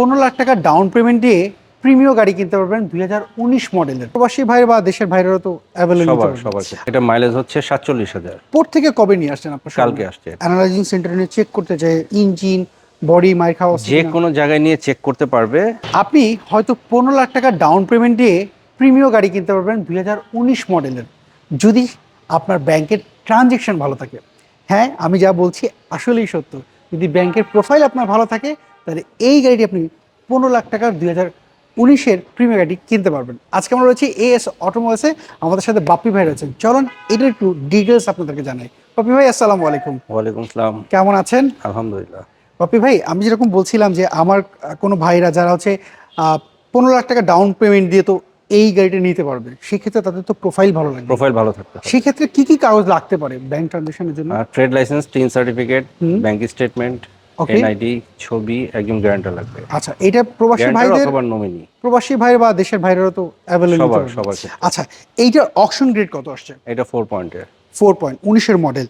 পনেরো লাখ টাকা down payment দিয়ে প্রিমিয় গাড়ি কিনতে পারবেন দুই হাজার উনিশ মডেলের। প্রবাসী ভাই বা দেশের ভাইয়েরও তো অ্যাভেলেবল সবার এটা মাইলেজ হচ্ছে সাতচল্লিশ হাজার। পোর্ট থেকে কবে নিয়ে আসছেন আপনার কালকে আসছে। অ্যানালাইজিং সেন্টারে নিয়ে চেক করতে চাই ইঞ্জিন বডি মাইর খাওয়া যে কোনো? জায়গায় নিয়ে চেক করতে পারবে। আপনি হয়তো পনেরো লাখ টাকা ডাউন পেমেন্ট দিয়ে প্রিমিয় গাড়ি কিনতে পারবেন দুই হাজার উনিশ মডেলের। যদি আপনার ব্যাংকের ট্রানজেকশন ভালো থাকে। হ্যাঁ আমি যা বলছি আসলেই সত্য। যদি ব্যাংকের প্রোফাইল আপনার ভালো থাকে তাহলে এই গাড়িটি আপনি পনেরো লাখ টাকার দুই হাজার উনিশের প্রিমিয়ার গাড়ি কিনতে পারবেন। আজকে আমরা রয়েছি এএস অটোমোবাইলসে আমাদের সাথে বাপ্পি ভাই রয়েছেন। চলুন এটার একটু ডিটেলস আপনাদেরকে জানাই। বাপ্পি ভাই আসসালামু আলাইকুম। ওয়ালাইকুম সালাম। কেমন আছেন? আলহামদুলিল্লাহ। পপি ভাই আমি যেরকম বলছিলাম যে আমার কোনো ভাইরা যারা হচ্ছে পনেরো লাখ টাকা ডাউন পেমেন্ট দিয়ে তো এই গাড়িটা নিতে পারবে সেক্ষেত্রে তাদের তো প্রোফাইল ভালো লাগবে প্রোফাইল ভালো থাকবে সেক্ষেত্রে কি কি কাগজ লাগতে পারে ব্যাংক ট্রানজেকশনের জন্য? Trade licence TIN certificate bank statement. NID ছবি একজন গ্যারান্টার লাগবে। আচ্ছা এটা প্রবাসী ভাইদের অথবা নমিনি প্রবাসী ভাই বা দেশের ভাইদেরও তো অ্যাভেলেবল সবার সবার আচ্ছা এইটার অপশন গ্রেড কত আসছে? এটা ফোর পয়েন্টের ফোর পয়েন্ট উনিশের মডেল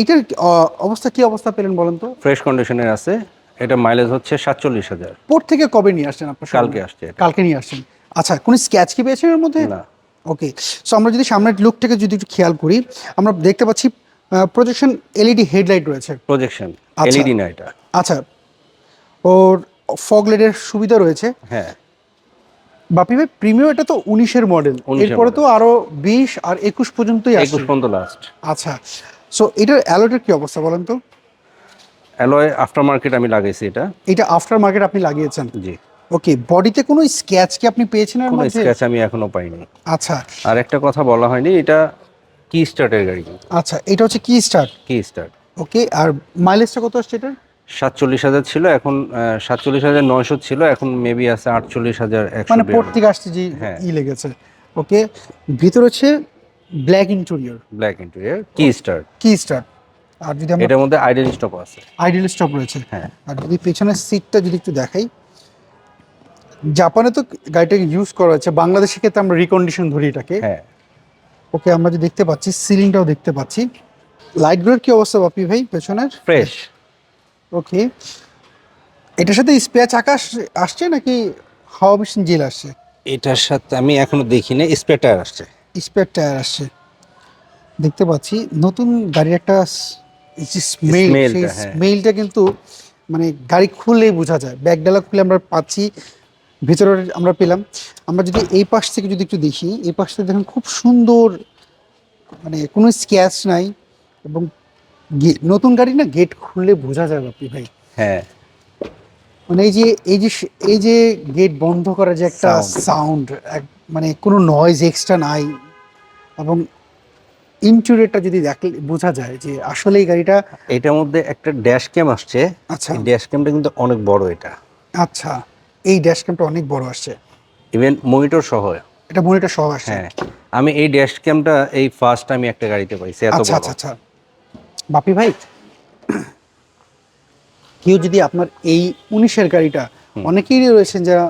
এইটার আহ, অবস্থা কি অবস্থা পেলেন বলেন তো? ফ্রেশ কন্ডিশনের আছে। এটা মাইলেজ হচ্ছে সাতচল্লিশ হাজার। পোর্ট থেকে কবে নিয়ে আসছেন আপনার কালকে আসছে কালকে নিয়ে আসছেন। আচ্ছা কোনো স্ক্যাচ কি পেয়েছেন এর মধ্যে? না। ওকে সো আমরা যদি সামনের লুকটাকে যদি একটু খেয়াল করি আমরা দেখতে পাচ্ছি প্রজেকশন এলইডি হেডলাইট রয়েছে। প্রজেকশন। এলইডি না এটা আচ্ছা ওর ফগ লাইটের সুবিধা রয়েছে। হ্যাঁ। বাপি ভাই প্রিমিয়াম এটা তো উনিশের মডেল 19 এর এরপরে তো আরও বিশ আর একুশ পর্যন্তই একুশ পর্যন্ত লাস্ট আচ্ছা সো এটার অ্যালোটের কি অবস্থা বলেন তো? অ্যালয় আফটার মার্কেট আমি লাগাইছি এটা। এটা আফটার মার্কেট আপনি লাগিয়েছেন। জি। ওকে বডিতে কোনো স্ক্যাচ কি আপনি পেয়েছেন এর কোনো মধ্যে? স্ক্র্যাচ আমি এখনও পাইনি। আচ্ছা। আর একটা কথা বলা হয়নি এটা কি স্টার্টের গাড়ি? আচ্ছা এটা হচ্ছে কি স্টার্ট? Key start? ওকে আর মাইলেজটা কত আসছে এটা সাতচল্লিশ হাজার ছিল এখন সাতচল্লিশ হাজার নয়শো ছিল এখন মেবি আছে আটচল্লিশ হাজার মানে পোর্ট আসছে যে হ্যাঁ। ই লেগেছে। ওকে ভিতরে হচ্ছে black interior black interior key start? Key star আর যদি আমরা এটার মধ্যে আইডেল স্টপ আছে। আইডিয়াল স্টপ রয়েছে। হ্যাঁ। আর যদি পেছনের সিটটা যদি একটু দেখাই জাপানে তো গাড়িটাকে ইউজ করা হচ্ছে বাংলাদেশের ক্ষেত্রে আমরা রিকন্ডিশন ধরি এটাকে। হ্যাঁ। ওকে আমরা যে দেখতে পাচ্ছি সিলিংটাও দেখতে পাচ্ছি। লাইটগুলোর কি অবস্থা বাপি ভাই পেছনের? Fresh okay. এটার সাথে স্পেয়ার চাকা আসছে নাকি হাওয়া মেশিন জেল আসছে? এটার সাথে আমি এখনও দেখিনি স্পেয়ার টায়ার আসছে। স্পেয়ার টায়ার আসছে। দেখতে পাচ্ছি নতুন গাড়ির একটা স্মেল Smell সেই টা, হ্যাঁ। স্মেলটা কিন্তু মানে গাড়ি খুললেই বোঝা যায়। ব্যাগডালা খুলে আমরা পাচ্ছি ভেতরে আমরা পেলাম। আমরা যদি এই পাশ থেকে যদি একটু দেখি এই পাশ থেকে দেখুন খুব সুন্দর মানে কোনো স্ক্যাচ নাই এবং নতুন গাড়ি না গেট খুললে বোঝা যায় বাপি ভাই। হ্যাঁ। মানে এই যে এই যে এই যে গেট বন্ধ করার যে একটা. সাউন্ড মানে কোনো নয়েজ এক্সট্রা নাই এবং ইন্টেরিয়রটা যদি দেখলে বোঝা যায় যে আসলে এই গাড়িটা এটার মধ্যে একটা ড্যাশ ক্যাম আসছে। আচ্ছা। ড্যাশ ক্যামটা কিন্তু অনেক বড় এটা। আচ্ছা। এই ড্যাশ ক্যামটা অনেক বড় আসছে। ইভেন মনিটর সহ এটা মনিটর সহ আসছে। হ্যাঁ আমি এই ড্যাশ ক্যামটা এই ফার্স্ট আমি একটা গাড়িতে পাইছি এত আচ্ছা আচ্ছা আচ্ছা। বাপি ভাই কেউ যদি আপনার এই উনিশের গাড়িটা অনেকেই রয়েছেন যারা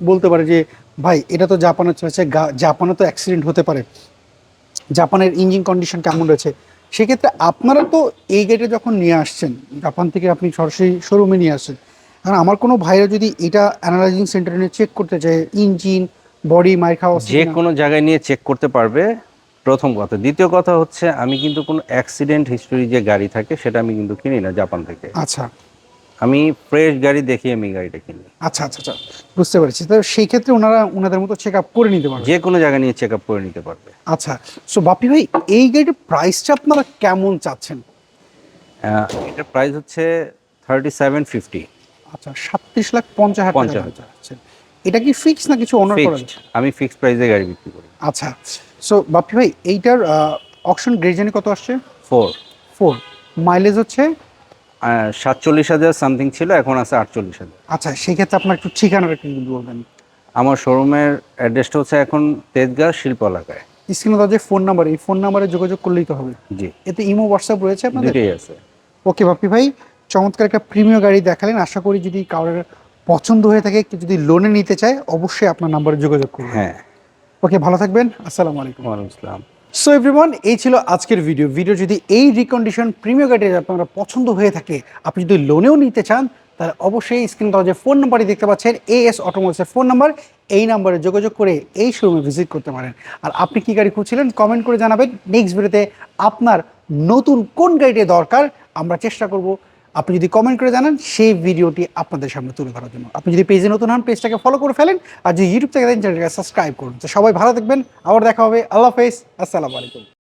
বলতে পারে যে ভাই এটা তো জাপানে চলেছে জাপানে তো অ্যাক্সিডেন্ট হতে পারে। জাপানের ইঞ্জিন কন্ডিশন কেমন রয়েছে? সেক্ষেত্রে আপনারা তো এই গাড়িটা যখন নিয়ে আসছেন জাপান থেকে আপনি সরাসরি শোরুমে নিয়ে আসছেন কারণ আমার কোনো ভাইরা যদি এটা অ্যানালাইজিং সেন্টারে নিয়ে চেক করতে চায় ইঞ্জিন বডি মাইর খাওয়া যে কোনো? জায়গায় নিয়ে চেক করতে পারবে প্রথম কথা। দ্বিতীয় কথা হচ্ছে আমি কিন্তু কোনো অ্যাক্সিডেন্ট হিস্টোরি যে গাড়ি থাকে সেটা আমি কিন্তু কিনি না জাপান থেকে। আচ্ছা। আমি ফ্রেশ গাড়ি দেখি আমি গাড়িটা কিনি। আচ্ছা আচ্ছা আচ্ছা। বুঝতে পেরেছি। তো সেই ক্ষেত্রে ওনারা ওনাদের মতো চেক আপ করে নিতে পারবে। যে কোনো জায়গায় নিয়ে চেক আপ করে নিতে পারবে। আচ্ছা। সো বাপি ভাই এই গাড়ির প্রাইসটা আপনারা কেমন চাচ্ছেন? এটার প্রাইস হচ্ছে থার্টি সেভেন ফিফটি আচ্ছা সাতত্রিশ লাখ পঞ্চাশ হাজার পঞ্চাশ হাজার। চাচ্ছেন। এটা কি ফিক্স না কিছু অনার করা আমি ফিক্সড প্রাইসে গাড়ি বিক্রি করি। আচ্ছা সো বাপি ভাই এইটার অপশন গ্রেজানি কত আসছে? ফোর ফোর মাইলেজ হচ্ছে? সাতচল্লিশ হাজার সামথিং ছিল এখন আছে আটচল্লিশ হাজার। আচ্ছা সেই ক্ষেত্রে আপনার একটু ঠিকানাটা একটু বলবেন আমার শোরুমের অ্যাড্রেসটা হচ্ছে এখন তেজগাঁ শিল্প এলাকায় স্ক্রিনে যে ফোন নাম্বার এই ফোন নাম্বারে যোগাযোগ করলেই তো হবে। জি। এতে ইমো হোয়াটসঅ্যাপ রয়েছে আপনাদের? আছে। ওকে বাপি ভাই চমৎকার একটা প্রিমিয়ার গাড়ি দেখালেন। আশা করি যদি কারোর পছন্দ হয়ে থাকে কেউ যদি লোনে নিতে চায় অবশ্যই আপনার নাম্বারে যোগাযোগ করুন। হ্যাঁ। ওকে ভালো থাকবেন। আসসালামু আলাইকুম। ওয়ালাইকুম আসসালাম। সো এভরিওয়ান এই ছিল আজকের ভিডিও ভিডিও যদি এই রিকন্ডিশন প্রিমিয়ার গাড়ি আপনারা পছন্দ হয়ে থাকে আপনি যদি লোনেও নিতে চান তাহলে অবশ্যই স্ক্রিন যে ফোন নাম্বারই দেখতে পাচ্ছেন এ এস অটোমোবাইলসের ফোন নাম্বার এই নাম্বারে যোগাযোগ করে এই শোরুমে ভিজিট করতে পারেন। আর আপনি কী গাড়ি খুঁজছিলেন কমেন্ট করে জানাবেন। নেক্সট ভিডিওতে আপনার নতুন কোন গাড়িটি দরকার আমরা চেষ্টা করব আপনি যদি কমেন্ট করে জানান, সেই ভিডিওটি আপনাদের সামনে তুলে ধরার জন্য। আপনি যদি পেজে নতুন হন পেজটাকে ফলো করে ফেলেন, আর যদি ইউটিউব থেকে দেন চ্যানেলটাকে সাবস্ক্রাইব করুন। তো সবাই ভালো থাকবেন। আবার দেখা হবে। আল্লাহ হাফেজ। আসসালামু আলাইকুম।